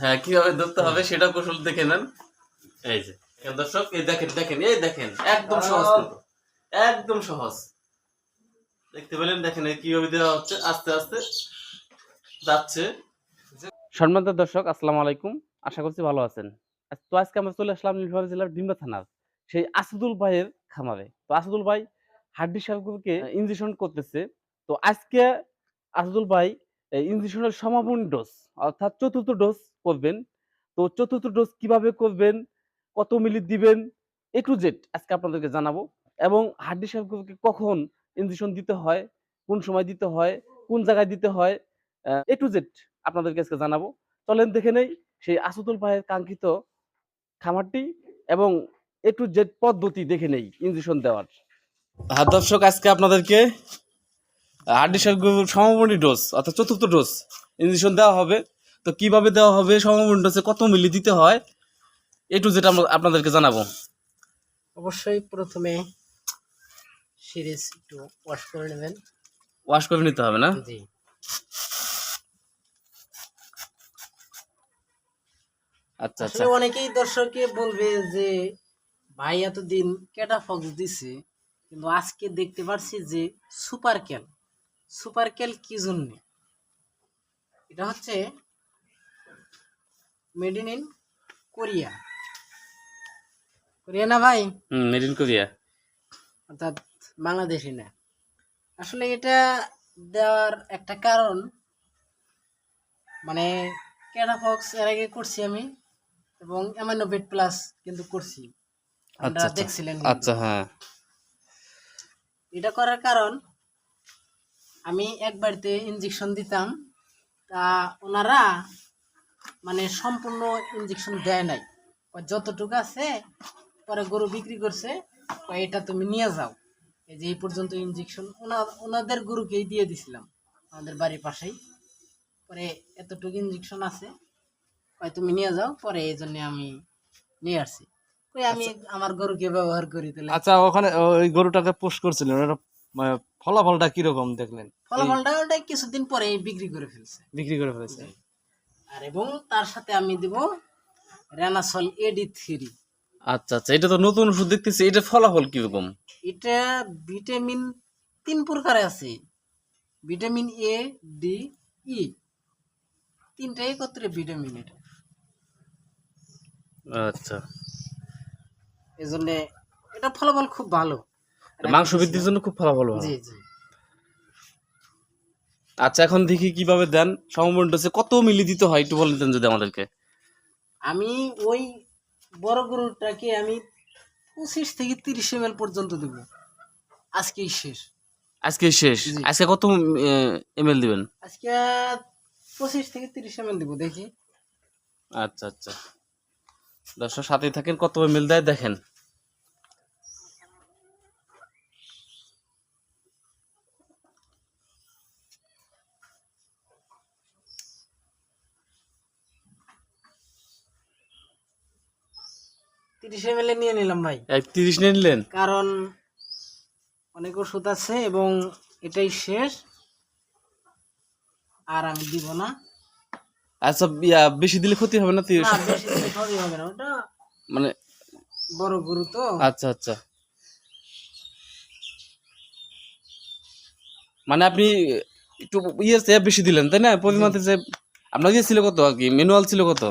হ্যাঁ কীভাবে ধরতে হবে সেটা কৌশল দেখে নেন। এই যে দর্শক এই দেখেন দেখেন এই দেখেন একদম সহজ একদম সহজ। দেখতে পেলেন দেখেন কীভাবে দেওয়া হচ্ছে আস্তে আস্তে যাচ্ছে। সম্মানিত দর্শক আসসালামু আলাইকুম। আশা করছি ভালো আছেন। তো আজকে আমরা চলে আসলাম নীলফামারী জেলার ডিম্বা থানার সেই আসাদুল ভাইয়ের খামারে। তো আসাদুল ভাই হাড্ডি সাপগুলোকে ইঞ্জেকশন করতেছে। তো আজকে আসাদুল ভাই ইঞ্জেকশনের সমাপনী ডোজ, অর্থাৎ চতুর্থ ডোজ করবেন। তো চতুর্থ ডোজ কীভাবে করবেন, কত মিলি দিবেন, এ টু জেড আজকে আপনাদেরকে জানাব। এবং হাড্ডি সাপগুলোকে কখন ইনজেকশন দিতে হয়, কোন সময় দিতে হয়, কোন জায়গায় দিতে হয় এ টু জেড আপনাদেরকে আজকে জানাব। চলেন দেখে নেই সেই আসুদুল ভাইয়ের কাঙ্ক্ষিত খামারটি এবং এ টু জেড পদ্ধতি দেখে নেই ইনজেকশন দেওয়ার। হ্যাঁ দর্শক, আজকে আপনাদেরকে হাড্ডি সমাপনী ডোজ অর্থাৎ চতুর্থ ডোজ ইঞ্জেকশন দেওয়া হবে। তো কীভাবে দেওয়া হবে? সমাপনী ডোজে কত মিলি দিতে হয়? এ যেটা আমরা আপনাদেরকে জানাব। অবশ্যই প্রথমে সিরিজ একটু ওয়াশ করে নেবেন। ওয়াশ করে নিতে হবে না? জি। আচ্ছা আচ্ছা। অনেকেই দর্শককে বলবে যে ভাই এতদিন ক্যাটাফক্স দিছে কিন্তু আজকে দেখতে পারছি যে সুপার ক্যাল সুপার ক্যাল কি জন্য? এটা হচ্ছে মেড ইন কোরিয়া কোরিয়া না ভাই? হুম মেড ইন কোরিয়া অর্থাৎ বাংলাদেশি না। আসলে এটা দেওয়ার একটা কারণ মানে ক্যাটাফক্স এর আগে করছি আমি এবং অ্যামাইনোভেট প্লাস কিন্তু করছি। আচ্ছা আপনারা আচ্ছা। দেখছিলেন আচ্ছা হ্যাঁ। এটা করার কারণ আমি এক বাড়িতে ইঞ্জেকশন দিতাম তা ওনারা মানে সম্পূর্ণ ইঞ্জেকশন দেয় নাই। যতটুকু আছে পরে গরু বিক্রি করছে এটা তুমি নিয়ে যাও। এই যে এই পর্যন্ত ইঞ্জেকশন ওনাদের গরুকেই দিয়ে দিছিলাম আমাদের বাড়ির পাশেই। পরে এতটুকু ইঞ্জেকশন আছে কয় তুমি নিয়ে যাও পরে এই জন্য আমি নিয়ে আসছি। কই আমি আমার গরুকে ব্যবহার করি তাহলে। আচ্ছা ওখানে ওই গরুটাকে পোস্ট করছিলেন ওটা ফলাফলটা কীরকম দেখলেন? ফলাফলটা ওটাই কিছুদিন পরে বিক্রি করে ফেলছে। বিক্রি করে ফেলেছে। আর এবং তার সাথে আমি দিব রেনাসল এডি থ্রি আচ্ছা আচ্ছা এটা তো নতুন ওষুধ দেখতেছি এটা ফলাফল কীরকম? এটা ভিটামিন তিন প্রকারে আছে। ভিটামিন এ ডি ই তিনটা একত্রে ভিটামিন এটা। আচ্ছা। এই জন্য এটা ফলাফল খুব ভালো। মাংস বৃদ্ধির জন্য খুব ফলাফল ভালো। জি জি। আচ্ছা এখন দেখি কীভাবে দেন। সমমন ডোজে কত মিলি দিতে হয় একটু বলে দেন যদি আমাদেরকে। আমি ওই বড় গরুটাকে আমি পঁচিশ থেকে তিরিশ এম পর্যন্ত দেবো। আজকেই শেষ। আজকে শেষ? আজকে কত এম এল দিবেন? আজকে পঁচিশ থেকে তিরিশ এম দেবো দেখি। আচ্ছা আচ্ছা। দর্শক সাথে থাকেন কত এম এল দেয় দেখেন। তিরিশ এম নিয়ে নিলাম ভাই। এক তিরিশ নিয়ে নিলেন? কারণ অনেক ওষুধ আছে এবং এটাই শেষ। আর আমি দিব না। আচ্ছা বেশি দিলে ক্ষতি হবে না তিরিশ? বেশি দিলে সবই হবে না। ওটা মানে বড় গরু তো। আচ্ছা আচ্ছা। মানে আপনি একটু ইয়ে চেয়ে বেশি দিলেন তাই না? পরিমাণে যে আপনার ইয়ে ছিল কত আর কি? ম্যানুয়াল ছিল কত?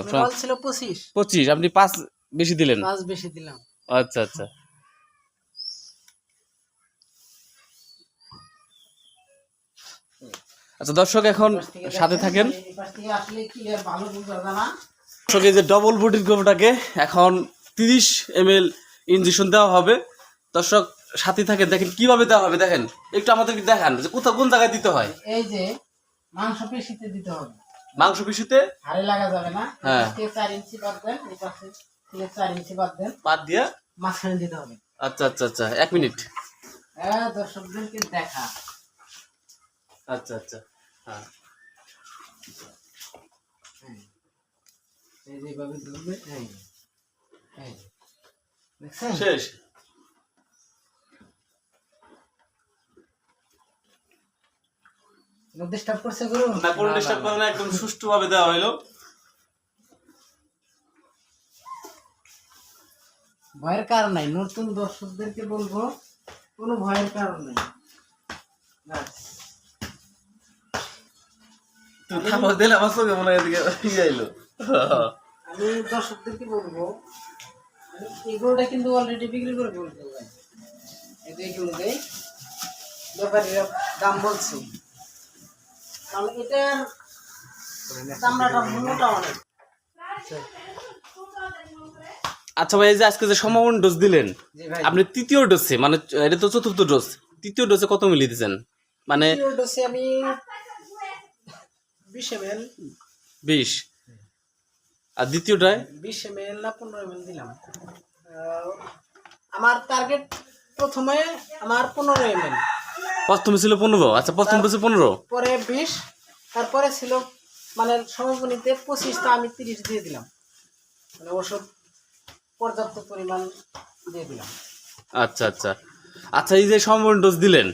ছিল পঁচিশ। পঁচিশ আপনি পাঁচ বেশি দিলেন? পাঁচ বেশি দিলাম। আচ্ছা আচ্ছা। আচ্ছা দর্শক এখন সাথে থাকেন। দর্শক এই যে ডবল বডির গরুটাকে এখন তিরিশ এম এল ইঞ্জেকশন দেওয়া হবে। দর্শক সাথে থাকেন দেখেন কীভাবে দেওয়া হবে দেখেন। একটু আমাদেরকে দেখান যে কোথাও কোন জায়গায় দিতে হয়। এই যে মাংস পেশিতে দিতে হবে। মাংস পিসুতে হাড়ে লাগা যাবে না। হ্যাঁ। চার ইঞ্চি বাদ এই পাশে চার ইঞ্চি বাদ দেন। পাত দিয়ে? মাঝখানে দিতে হবে। আচ্ছা আচ্ছা আচ্ছা এক মিনিট। হ্যাঁ দর্শকদেরকে দেখা। আচ্ছা আচ্ছা হ্যাঁ। এই ধরবে শেষ। ডিস্টার্ব করছে গরু? না কোনো ডিস্টার্ব করে না একদম সুষ্ঠুভাবে দেওয়া হইল। ভয়ের কারণ নাই। নতুন দর্শকদেরকে বলব কোনো ভয়ের কারণ নাই। ব্যাস। তো আমার চোখে মনে হয় এদিকে ইয়ে আমি দর্শকদেরকে বলব কিন্তু অলরেডি বিক্রি করে ভাই এগুলো দেয় ব্যাপারীরা দাম বলছে। কারণ এটার চামড়াটা মোটা অনেক। আচ্ছা ভাই এই যে আজকে যে সমাপন ডোজ দিলেন আপনি তৃতীয় ডোজে মানে এটা তো চতুর্থ ডোজ তৃতীয় ডোজে কত মিলি দিয়েছেন? মানে ডোজে আমি বিশ আর দ্বিতীয়টায় বিশ না পনেরো দিলাম। আমার টার্গেট প্রথমে আমার পনেরো এম এল প্রথমে ছিল পনেরো আচ্ছা প্রথম ডোজে পনেরো। পরে বিশ তারপরে ছিল মানে সমাপনীতে পঁচিশটা আমি তিরিশ দিয়ে দিলাম। মানে ওষুধ পর্যাপ্ত পরিমাণ দিয়ে দিলাম। আচ্ছা আচ্ছা। আচ্ছা এই যে সমাপন ডোজ দিলেন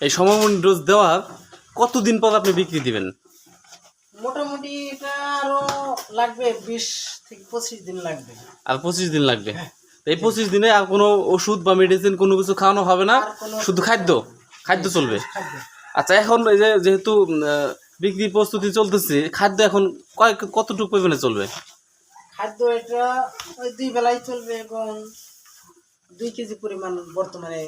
এই সমাপন ডোজ দেওয়ার কতদিন পর আপনি বিক্রি দিবেন? মোটামুটি এটা আরও লাগবে বিশ থেকে পঁচিশ দিন লাগবে। আর পঁচিশ দিন লাগবে? এই পঁচিশ দিনে আর কোনো ওষুধ বা মেডিসিন কোনো কিছু খাওয়ানো হবে না? শুধু খাদ্য? খাদ্য চলবে? আচ্ছা এখন এই যে যেহেতু বিক্রি প্রস্তুতি চলতেছে খাদ্য এখন কয় কতটুকু পরিমাণে চলবে? খাদ্য এটা ওই দুই বেলায় চলবে এবং দুই কেজি পরিমাণ বর্তমানে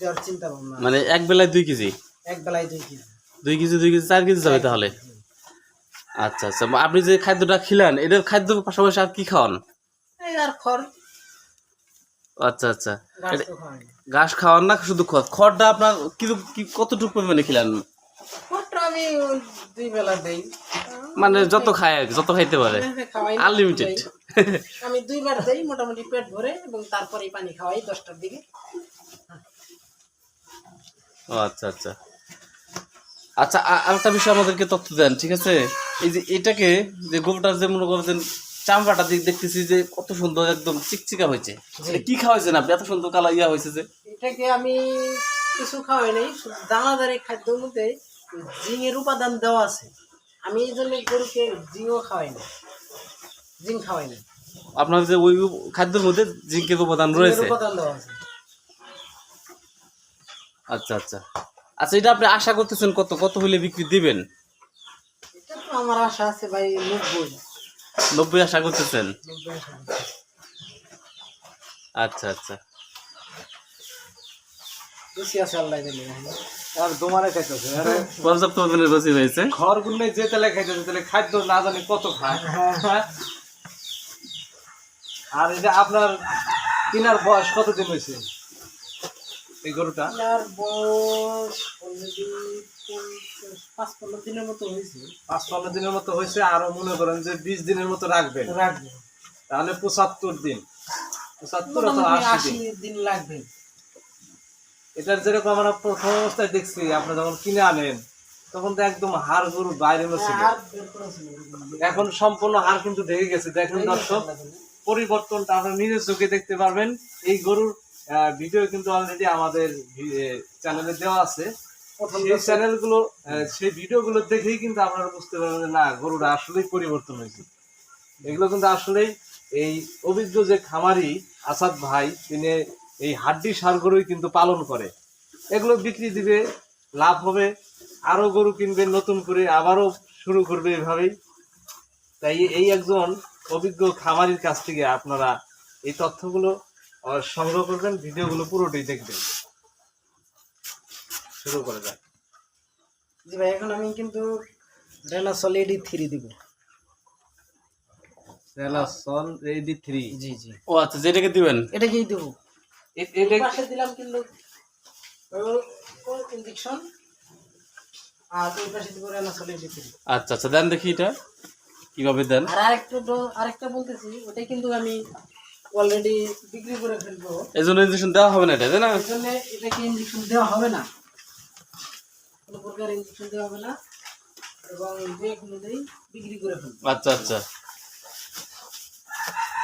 দেওয়ার চিন্তা ভাবনা। মানে এক বেলায় দুই কেজি? এক বেলায় দুই কেজি। দুই কেজি দুই কেজি চার কেজি যাবে তাহলে? আচ্ছা আচ্ছা। আপনি যে খাদ্যটা খিলেন এটার খাদ্য পাশাপাশি আর কি খাওয়ান? এই আর খড়। আচ্ছা আচ্ছা। ঘাস খাওয়ান না শুধু খড়। খড়টা আপনার কি কতটুকু পরিমাণে খিলেন? আমি দুই বেলা দেই। মানে যত খায় যত খাইতে পারে। আনলিমিটেড দেই। আমি দুইবার দেই মোটামুটি পেট ভরে এবং তারপরে পানি খাওয়াই দশটার দিকে। ও আচ্ছা আচ্ছা। আচ্ছা আরেকটা বিষয় আমাদেরকে তথ্য দেন ঠিক আছে? এই যে এটাকে যে গোবরটার যে মনে করছেন চামড়াটা দিক দেখতেছি যে কত সুন্দর একদম চিকচিকা হয়েছে। এটা কি খাওয়াইছেন আপনি? এত সুন্দর কালার ইয়া হয়েছে যে। এটাকে আমি কিছু খাওয়াই নাই দানাদারি খাদ্যের মধ্যে জিঙের উপাদান দেওয়া আছে। আমি এই জন্য গরুকে জিঙও খাওয়াই না। জিং খাওয়াই না। আপনার যে ওই খাদ্যের মধ্যে জিঙ্কের উপাদান রয়েছে? উপাদান দেওয়া আছে। আচ্ছা আচ্ছা। আচ্ছা এটা আপনি আশা করতেছেন কত কত হলে বিক্রি দিবেন? এটা তো আমার আশা আছে ভাই নব্বই। নব্বই আশা করতেছেন। আচ্ছা আচ্ছা। বেশি আছে আল্লাহ দিলে আর দোমারে খাইতেছে পর্যাপ্ত পরিমাণে রসি হয়েছে। ঘর গুনে যে তেলে খাইতেছে তাহলে খাদ্য না জানি কত খায়। হ্যাঁ? আর এটা আপনার কিনার বয়স কতদিন হয়েছে? এই গরুটা? আপনার বয়স অলরেডি পাঁচ পনেরো দিনের মতো হয়েছে। পাঁচ পনেরো দিনের মতো হয়েছে আরও মনে করেন যে বিশ দিনের মতো রাখবেন। রাখব তাহলে পঁচাত্তর দিন। পঁচাত্তর অথবা আশি দিন লাগবে। এটার যেরকম আমরা প্রথম অবস্থায় দেখছি আপনি যখন কিনে আনেন তখন তো একদম হাড় গরু বাইরে ছিল। এখন সম্পূর্ণ হাড় কিন্তু ঢেকে গেছে। দেখেন দর্শক পরিবর্তনটা আপনারা নিজের চোখে দেখতে পারবেন। এই গরুর ভিডিও কিন্তু অলরেডি আমাদের চ্যানেলে দেওয়া আছে। সেই চ্যানেলগুলো সেই ভিডিওগুলো দেখেই কিন্তু আপনারা বুঝতে পারবেন যে না গরুটা আসলেই পরিবর্তন হয়েছে। এগুলো কিন্তু আসলেই এই অভিজ্ঞ যে খামারি আসাদ ভাই তিনি এই হাড্ডি সার গরুই কিন্তু পালন করে। এগুলো বিক্রি দিবে লাভ হবে। আরও গরু কিনবে নতুন করে আবারও শুরু করবে এভাবেই। তাই এই একজন অভিজ্ঞ খামারির কাছ থেকে আপনারা এই তথ্যগুলো সংগ্রহ করবেন ভিডিওগুলো পুরোটাই দেখবেন। শুরু করে যাক। জি ভাই এখন আমি কিন্তু রেনা সলিডি থ্রি দিব। রেলাসল রেডি থ্রি জি জি। ও আচ্ছা যেটাকে দিবেন? এটাকেই দেবো। এটা পাশে দিলাম কিন্তু ইঞ্জেকশন আর ওই পাশে দিব রেনা আচ্ছা আচ্ছা দেন দেখি এটা। কীভাবে দেন? আর আরেকটা বলতেছি ওটাই কিন্তু আমি অলরেডি বিক্রি করে ফেলব। এই জন্য ইঞ্জেকশন দেওয়া হবে না এটা তাই না? এই জন্য এটাকে ইঞ্জেকশন দেওয়া হবে না। কোনো প্রকার ইঞ্জেকশন দেওয়া হবে না এবং যে অনুযায়ী বিক্রি করে ফেলব। আচ্ছা আচ্ছা।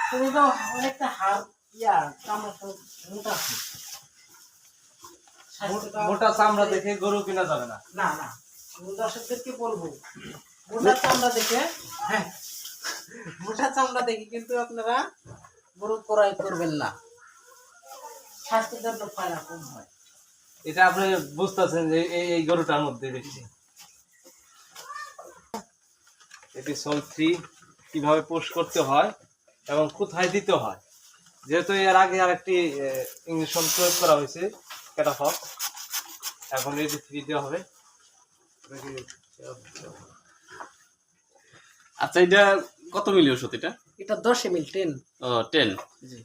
তো এটা অনেকটা হার ইয়া সব মোটা চামড়া দেখে গরু কিনা যাবে না। না না। দর্শকদেরকে বলব। মোটা চামড়া দেখে হ্যাঁ। মোটা চামড়া দেখে কিন্তু আপনারা গরু ক্রয় করবেন না। স্বাস্থ্যের জন্য ফায়দা কম হয়। এটা আপনি বুঝতেছেন যে এই এই গরুটার মধ্যে বেশি। এটি সল থ্রি কীভাবে পোস্ট করতে হয় এবং কোথায় দিতে হয়। যেহেতু এর আগে আরেকটি ইঞ্জেকশন প্রয়োগ করা হয়েছে ক্যাটাফক এখন এটি থ্রি দেওয়া হবে। আচ্ছা এটা কত মিলি ওষুধ এটা? এটা দশ এম এল টেন ও টেন জি।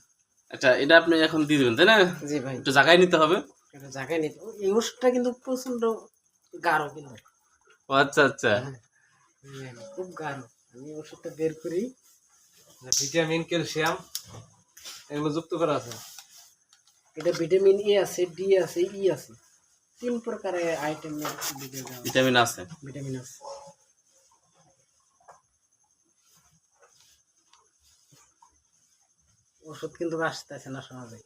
আচ্ছা এটা আপনি এখন দিয়ে দেবেন তাই না? জি ভাই। একটু জায়গায় নিতে হবে। এটা জায়গায় নিতে এই ওষুধটা কিন্তু প্রচণ্ড গাঢ় কিন্তু। ও আচ্ছা আচ্ছা। হ্যাঁ, খুব গাঢ়। আমি ওষুধটা বের করি। Vitamin calcium. এগুলো যুক্ত করা আছে। এটা ভিটামিন এ আছে ডি আছে ই আছে। তিন প্রকারের দেওয়া ভিটামিন আছে। ভিটামিন আছে। ওষুধ কিন্তু আসতেছে না সহজে।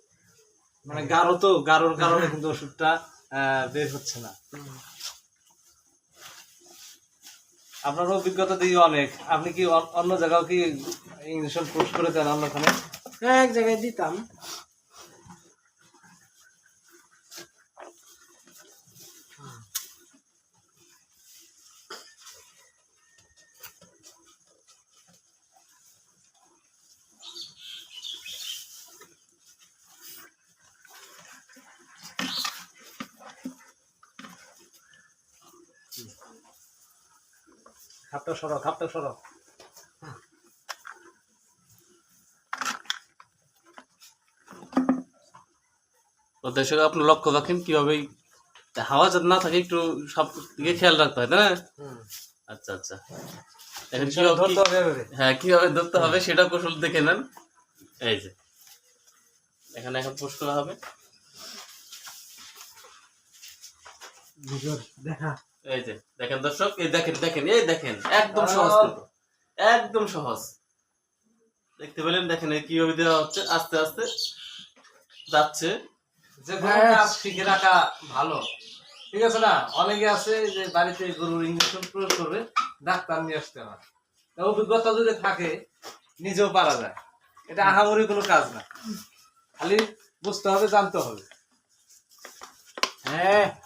মানে গাঢ় তো গাঢ়র কারণে কিন্তু ওষুধটা আহ, বের হচ্ছে না। আপনার অভিজ্ঞতা দিয়ে অনেক। আপনি কি অন্য জায়গাও কি ইঞ্জেকশন পোস্ট করে দেন অন্যখানে এক জায়গায় দিতাম। খাপটা সরো খাপটা সরো তো দর্শক আপনি লক্ষ্য রাখেন কীভাবে হাওয়া যাতে না থাকে একটু সব দিকে খেয়াল রাখতে হয় তাই না? আচ্ছা আচ্ছা। এখন। হ্যাঁ কীভাবে ধরতে হবে সেটা কৌশল দেখে নেন। এই যে। এখানে এখন পোস্ট করা হবে। এই যে দেখেন দর্শক এই দেখেন দেখেন এই দেখেন একদম সহজ একদম সহজ। দেখতে পেলেন দেখেন কীভাবে দেওয়া হচ্ছে আস্তে আস্তে যাচ্ছে। যে গরুটা কাজ শিখে রাখা ভালো। ঠিক আছে না? অনেকে আছে যে বাড়িতে গরুর ইঞ্জেকশন প্রয়োগ করবে ডাক্তার নিয়ে আসতে হয়। তা অভিজ্ঞতা যদি থাকে নিজেও পারা যায়। এটা আহামরি কোনো কাজ না। খালি বুঝতে হবে জানতে হবে। হ্যাঁ।